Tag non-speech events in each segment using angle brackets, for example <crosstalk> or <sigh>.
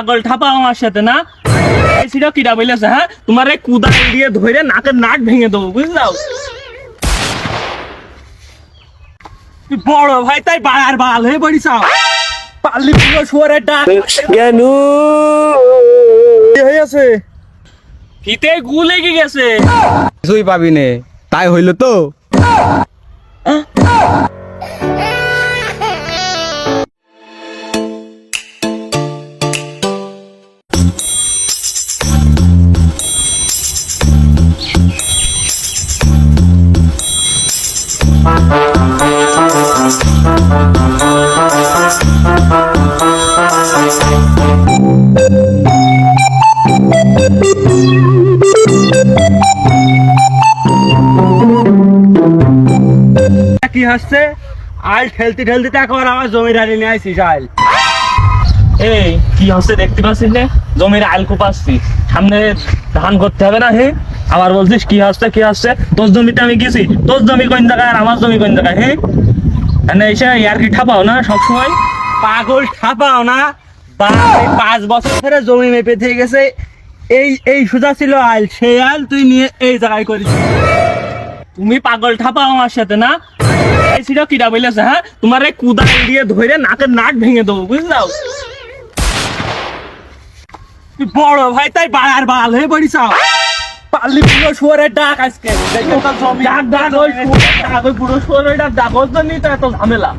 পাগল ঠাপা আমার সাথে না? কিটা বলেছে হ্যাঁ? তোমার এই কুদাল দিয়ে ধরে নাকের নাক ভেঙে দেবো বুঝলাও? বড় ভাই তাই বাড়ার বাল হয়ে পড়িস পারলি পুরো শুয়ারের ডাক। জ্ঞান কি হয়েছে ফিতে গু লেগে গেছে। কিছুই পাবি নে তাই হইল তো। ঠেলতে ঠেলতে তো একবার আমার নিয়ে এই, কি হচ্ছে দেখতে পাচ্ছিস জমির সামনে ধান করতে হবে না হে? আবার বলছিস, কি কি তোর জমিতে আমি গেছি। তোর জমি কোন জায়গায় আর আমার জমি কোন জায়গায়, হে? মানে এসে ইয়ার কি ঠাপাও না সবসময়? পাগল ঠাপাও না। পাঁচ বছর ধরে জমি মেপে থেকে গেছে। এই এই সোজা ছিল আল সেই আল তুই নিয়ে এই জায়গায় করিস। তুমি পাগল ঠাপা আমার সাথে, না? ছিল কিটা বলেছে হ্যাঁ? তোমার এই কুদাল দিয়ে ধরে নাকের নাক ভেঙে দেবো, বুঝলাও? বড় ভাই, তাই বাড়ার বাল হয়ে পড়িস পারলি পুরো শুয়ারের ডাক আজকে। ডাক ডাক, ওই ডাক, ওই পুরো শুয়ারের ডাক ডাক, ওর জন্যই তো এত ঝামেলা।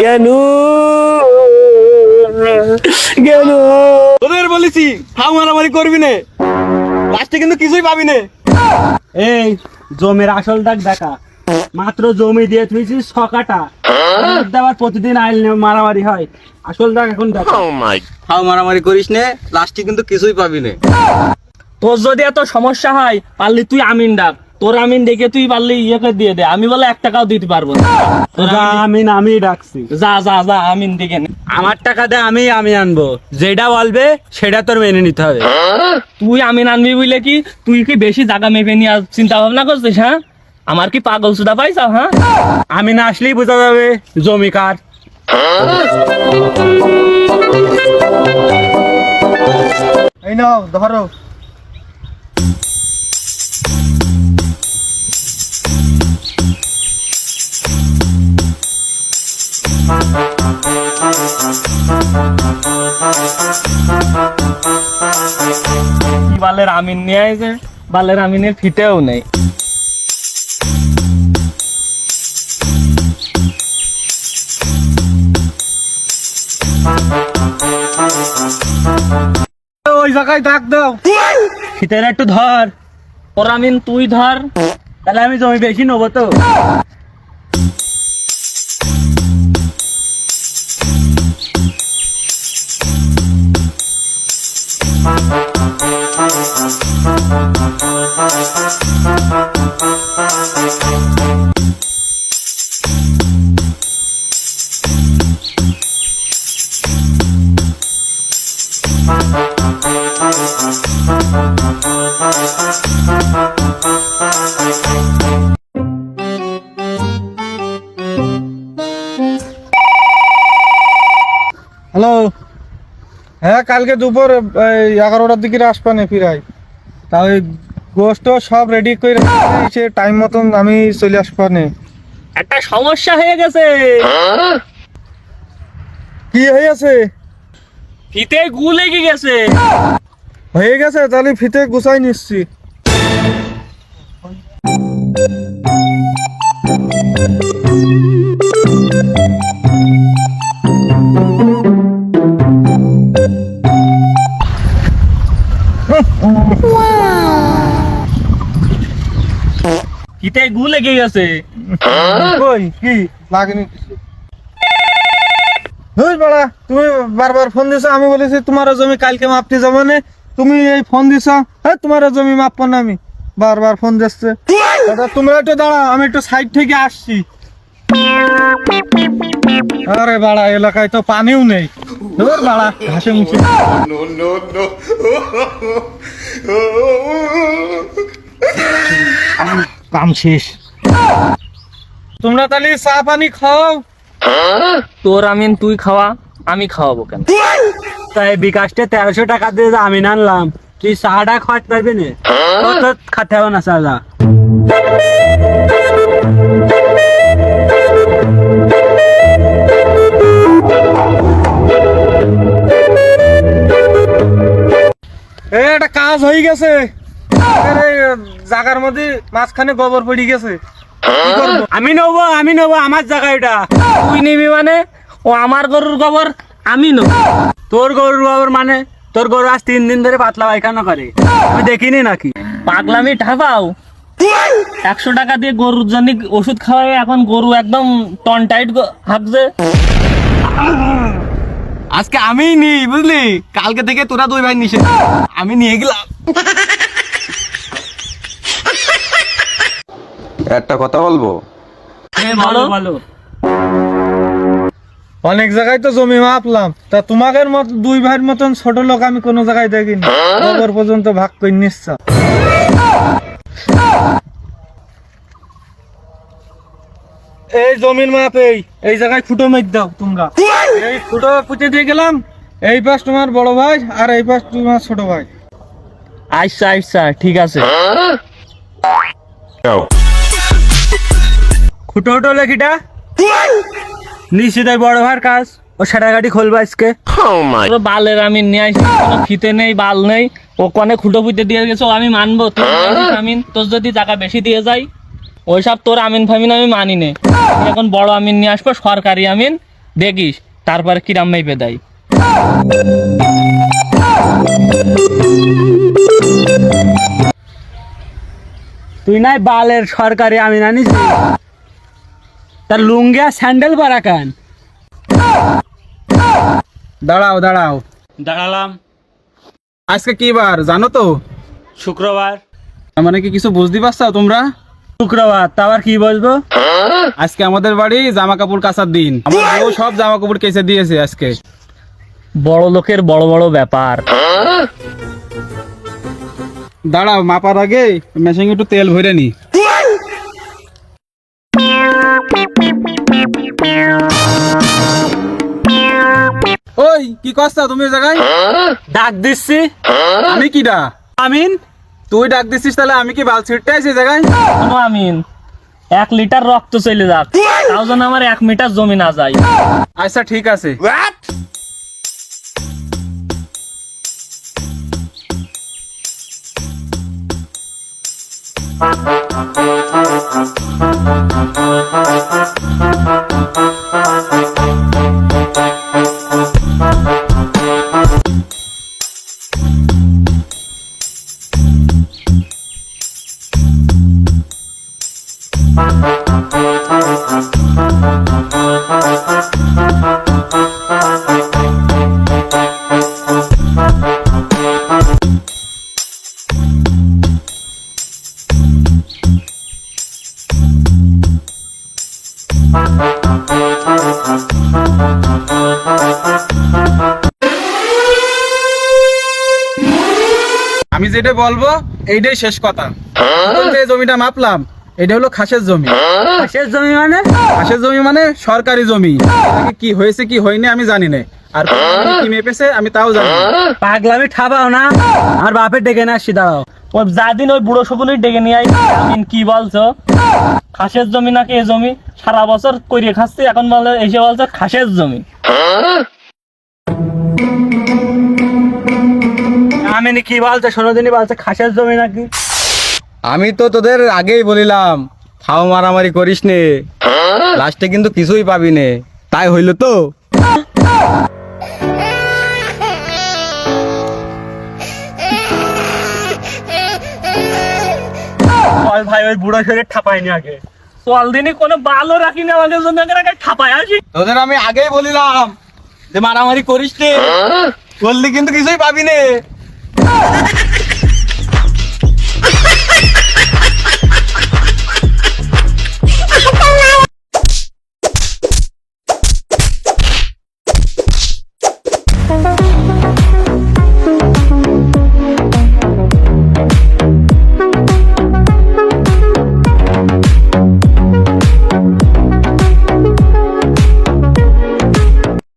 জ্ঞান। তোদের বলেছি হাউ মারামারি করবি নে। লাস্টে কিন্তু কিছুই পাবি নে। এই জমির আসল ডাক দেখা। মাত্র জমি দিয়ে তুইছিস ছকাটা আবার প্রতিদিন আইল মারামারি হয়। আসল ডাক এখন দেখা। হাউ মারামারি করিস নে লাস্টে কিন্তু কিছুই পাবি নে। তোর যদি এত সমস্যা হয় পারলি তুই আমিন ডাক। তোর আমিন দেখে তুই পারলি ইয়েকে দিয়ে দে। আমি বলে এক টাকাও দিতে পারব না। আমিন আমি ডাকছি। যা যা যা আমিন নে। আমার টাকা দে আমি আমি আনব। যেটা বলবে সেটা তোর মেনে নিতে হবে। তুই আমিন আনবি বলে কি? তুই কি বেশি জায়গা মেপে নিয়ে চিন্তা ভাবনা করছিস হ্যাঁ? আমার কি পাগল সুদা পাইছাও হ্যাঁ? আমি না আসলেই বোঝা যাবে জমি কার। এই নাও ধরো। বালের আমিন নিয়ে আইছে বালের আমিনের ফিতেও নেই। ওই জায়গায় ডাক দাও। ফিতের একটু ধর। ওর আমিন, তুই ধর। তাহলে আমি জমি বেশি নেব তো। হ্যালো হ্যাঁ কালকে দুপুর এগারোটার দিকে আসবানে ফিরাই। তা ওই গোস্ত সব রেডি করে সে টাইম মতন আমি চলে আসবানে একটা সমস্যা হয়ে গেছে। কি হয়ে গেছে? ফিতে গু লেগে গেছে। হয়ে গেছে তাহলে ফিতে গুছাই নিচ্ছি। ফিতে গু লেগে গেছে কই? কি? তুমি বারবার ফোন দিছো, আমি বলেছি তোমার জমি কালকে মাপতে যাব না। তুমি এই ফোন দিছ হ্যাঁ তোমার জমি না আমি। বারবার ফোন দিচ্ছে। তোমরা একটু দাঁড়া আমি একটু সাইড থেকে আসছি। আরে বাড়া, এলাকায় তো পানিও নেই। ধর বাড়া ঘাসে মুখে কাম শেষ তোমরা তাহলে চা পানি খাও তোর আমিন তুই খাওয়া আমি খাওয়াবো কেন তাই বিকাশটা তেরোশো টাকা দিয়ে আমি আনলাম তুই চাটা খাওয়াতে পারবি না খাতে হবে না চাটা কাজ হয়ে গেছে। জাগার মধ্যে মাঝখানে গোবর পড়ে গেছে। আমি নেব আমি নেব, আমার জায়গা এটা। তুই নিবি মানে? ও আমার গরুর গোবর, আমি নেব। তোর গরুর বাবুর মানে? তোর গরু আজ তিন দিন ধরে পাতলা পায়খানা করে। আমি দেখিনি নাকি? পাগলামি ঠাপাও। একশো টাকা দিয়ে গরুর জন্য ওষুধ খাওয়াই এখন গরু একদম টন টাইট হাঁকছে। আজকে আমি নি বুঝলি? কালকে থেকে তোরা দুই ভাই নিষেধ আমি নিয়ে গেলাম। একটা কথা বলব? বলো বলো। অনেক জায়গায় তো জমি মাপলাম। তা তোমাদের মত দুই ভাইয়ের মতন ছোট লোক আমি কোনো জায়গায় দেখিনি। গোবর পর্যন্ত ভাগ করে নিচ্ছ। এই জমির মাপ এই এই জায়গায় ফুটো মেঘ দাও তোমরা। এই ফুটো পুঁতে দিয়ে গেলাম এই পাশ তোমার বড় ভাই আর এই পাশ তোমার ছোট ভাই। আচ্ছা আচ্ছা ঠিক আছে। খুটো খুটো লেখিটা। নিশ্চিত ওই বড় ভাইয়ের কাজ ও সেটা গাড়ি খুলবো আজকে। বালের আমি নিয়ে আসি ফিতে নেই বাল নেই। ও কনে খুঁটো ফুটে দিয়ে গেছে আমি মানবো তুই আমিন তোর যদি টাকা বেশি দিয়ে যাই ওইসব তোর আমিন ফামিন আমি মানি নে। এখন বড় আমিন নিয়ে আসব সরকারি আমিন দেখিস তারপরে কিরাম মেপে দেয়। তুই নাই বালের সরকারি আমি জানিস তার লুঙ্গি আর স্যান্ডেল পরা কেন? দাঁড়াও দাঁড়াও। দাঁড়ালাম। আজকে কি বার জানো তো? শুক্রবার। মানে কি কিছু বুঝতে পারছ তোমরা? শুক্রবার কি বলব? আজকে আমাদের বাড়ি জামা কাপড় কাচার দিন। আমার বউ সব জামা কাপড় কেচে দিয়েছে আজকে। বড় লোকের বড় বড় ব্যাপার। দাঁড়াও মাপার আগে মেশিন একটু তেল ভরে নি। ওই কি করছ তুমি জায়গায়? ডাক দিচ্ছি। আমি আমিন। তুই ডাক দিছিস তাহলে আমি কি বাল ছিটতে আছি জায়গায়? আমিন এক লিটার রক্ত চলে যাক তাও যেন আমার এক মিটার জমি না যায়। আচ্ছা ঠিক আছে। আমি যেটা বলব এইটাই শেষ কথা। জমিটা মাপলাম এটা হলো খাসের জমি। শেষ জমি মানে? খাসের জমি মানে সরকারি জমি। কি হয়েছে কি হয়নি আমি জানি না। আর কি মেপেছে আমি তাও জানি পাগলামি ঠাবাও না। আর বাপের ডেকে না আসছি দাঁড়াও। ও যাদিন ওই বুড়ো শকুনি ডেকে নিয়ে আই কি বলছো? খাসের জমি নাকি এ জমি? সারা বছর করিয়ে খাচ্ছি এখন বলে এসে বলছে খাসের জমি। আমিন কি বলছে? শোনো বলছে খাসের জমি নাকি? আমি তো তোদের আগেই বলিলাম ফাও মারামারি করিস নে লাস্টে কিন্তু কিছুই পাবি নে তাই হইল তো? ওই ভাই ওই বুড়ো শরীর ঠাপায়নি আগে। চল দিনই কোনো বালও রাখি না আমাদের জন্য আগে ঠাপায় আসি। তোদের আমি আগেই বলিলাম যে মারামারি করিস নে। বললি কিন্তু কিছুই পাবি নে। <laughs>